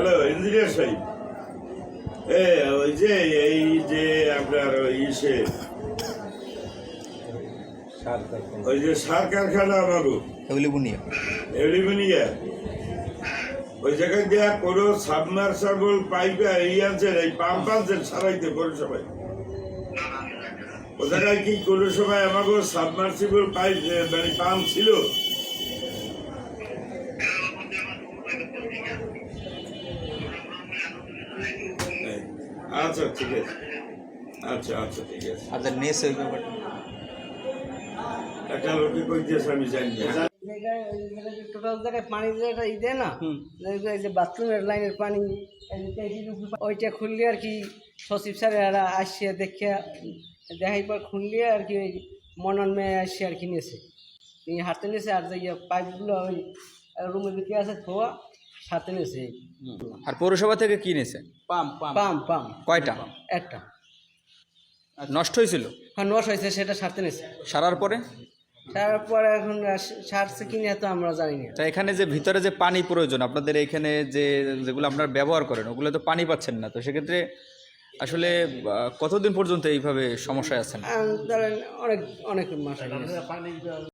Hello engineer সাহেব। এ ওই যে এই যে আপনার ওই ইসে। ওই যে সার কারখানা বুনিয়া ওই জায়গায় দেয়া কোনো সাবমার্সাবল পাইপ এই আনছেন এই পাম্প আনছেন সারাইতে কোনো সময়। ও জায়গায় কি কোনো সময় আমাকে সাবমার্সিবল পাইপ মানে পাম্প ছিল? আচ্ছা ঠিক আছে। আচ্ছা আচ্ছা ঠিক আছে। আপনাদের নেস ওই ব্যাপারটা। একটা লোকে কইতেছে আমি জানি না। টোটাল জায়গায় পানি যেটা ই দেয় না এই যে বাথরুমের লাইনের পানি ওইটা খুললে আর কি সচিব স্যারেরা আসছে দেখে দেখাই পর খুললে আর কি ওই মনন মেয়ে আসছে আর কি নিয়েছে হাতে নিয়েছে আর যে ইয়ে পাইপগুলো ওই রুমের ভিতরে আছে ধোয়া সাথে নিয়েছে আর পৌরসভা থেকে কি নিয়েছে পাম্প পাম্প পাম্প কয়টা? একটা। নষ্ট হয়েছিল? হ্যাঁ নশ হয়েছে সেটা সাথে নিয়েছে সারার পরে? তারপরে এখন সারছে কিনে তো আমরা জানি না। তা এখানে যে ভিতরে যে পানি প্রয়োজন আপনাদের এখানে যে যেগুলো আপনারা ব্যবহার করেন ওগুলো তো পানি পাচ্ছেন না তো সেক্ষেত্রে আসলে কতদিন পর্যন্ত এইভাবে সমস্যায় আছেন? ধরেন অনেক অনেক মাস